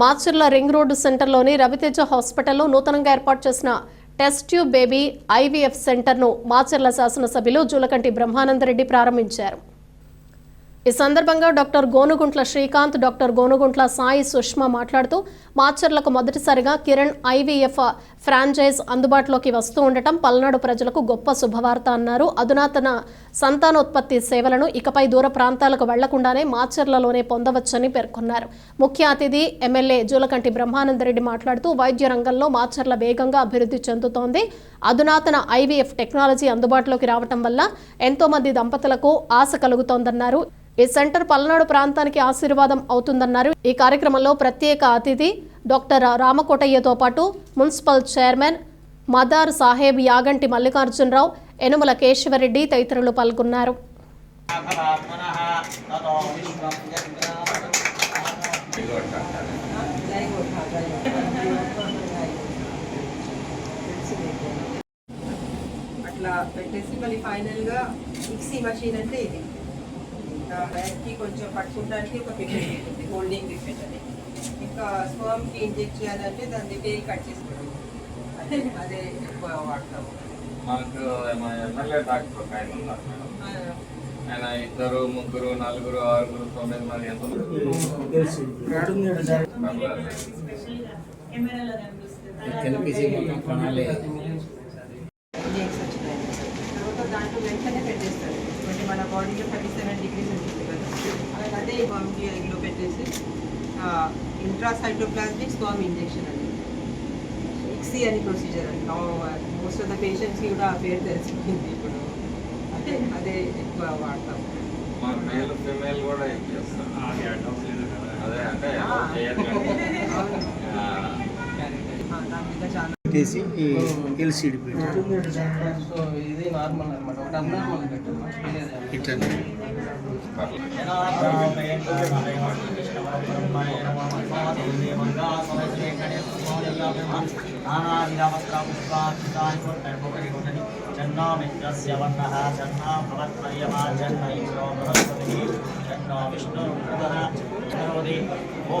Macherla ring road సెంటర్లోని రవితేజ హాస్పిటల్లో నూతనంగా ఏర్పాటు చేసిన టెస్ట్ ట్యూబ్ బేబీ ఐవీఎఫ్ సెంటర్ను మాచర్ల శాసనసభ్యులు జూలకంటి బ్రహ్మానందరెడ్డి ప్రారంభించారు. ఈ సందర్భంగా డాక్టర్ గోనుగుంట్ల శ్రీకాంత్ డాక్టర్ గోనుగుంట్ల సాయి సుష్మా మాట్లాడుతూ మాచర్లకు మొదటిసారిగా కిరణ్ ఐవీఎఫ్ ఫ్రాంచైజ్ అందుబాటులోకి వస్తూ ఉండటం పల్నాడు ప్రజలకు గొప్ప శుభవార్త అన్నారు. అధునాతన సంతానోత్పత్తి సేవలను ఇకపై దూర ప్రాంతాలకు వెళ్ళకుండానే మాచర్లలోనే పొందవచ్చని పేర్కొన్నారు. ముఖ్య అతిథి ఎమ్మెల్యే జూలకంటి బ్రహ్మానందరెడ్డి మాట్లాడుతూ వైద్య రంగంలో మాచర్ల వేగంగా అభివృద్ధి చెందుతోంది. అధునాతన ఐవీఎఫ్ టెక్నాలజీ అందుబాటులోకి రావటం వల్ల ఎంతోమంది దంపతులకు ఆశ కలుగుతోందన్నారు. ఈ సెంటర్ పల్నాడు ప్రాంతానికి ఆశీర్వాదం అవుతుందన్నారు. ఈ కార్యక్రమంలో ప్రత్యేక అతిథి డాక్టర్ రామకోటయ్యతో పాటు మున్సిపల్ చైర్మన్ మదార్ సాహెబ్ యాగంటి మల్లికార్జునరావు ఎనుమల కేశవరెడ్డి తదితరులు పాల్గొన్నారు. అట్లా పెట్టేసి మళ్ళీ ఫైనల్గా మిక్సీ మషీన్ అంటే ఇది. ఇంకా బ్యాగ్కి కొంచెం పట్టుకోవడానికి ఒక పికెట్ ఉంటుంది హోల్డింగ్ పికెట్ అని ఇంకా స్పర్మ్కి ఇంజెక్ట్ చేయాలంటే దాన్ని టేల్ కట్ చేసుకోవడం అదే అదే ఎక్కువ వాడతాము. మాకు మా ఎమ్మెల్యే డాక్టర్ ఒక ఆయన ఉన్నారు మేడం. ఆయన ఇద్దరు ముగ్గురు నలుగురు ఆరుగురు తొమ్మిది మంది ఎంత దాంట్లో వెంటనే పెట్టేస్తారు. మన బాడీలో థర్టీ సెవెన్ డిగ్రీస్ ఉంటుంది కదా. అలాగే అదే స్పర్మ్కి ఎగ్లో పెట్టేసి ఇంట్రాసైటోప్లాస్మిక్ స్పర్మ్ ఇంజెక్షన్ అని ఇక్సీ అని ప్రొసీజర్ అండి. మోస్ట్ ఆఫ్ ద పేషెంట్స్కి కూడా ఆ పేరు తెలిసిపోయింది ఇప్పుడు. అదే అదే ఎక్కువ వాడతాం. మేల్ ఫిమేల్ కూడా అదే అంటే పెట్టేసి ఎల్సిడి జన్నా మిత్రస్య వర్ణ జన్నా భవత్పర్యమా జన్న ఇంద్రో భవత్పతి జన్నో విష్ణురుద్ర ఓ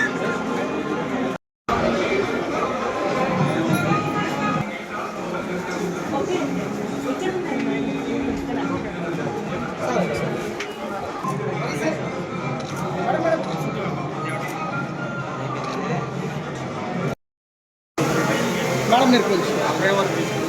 నేర్పించారు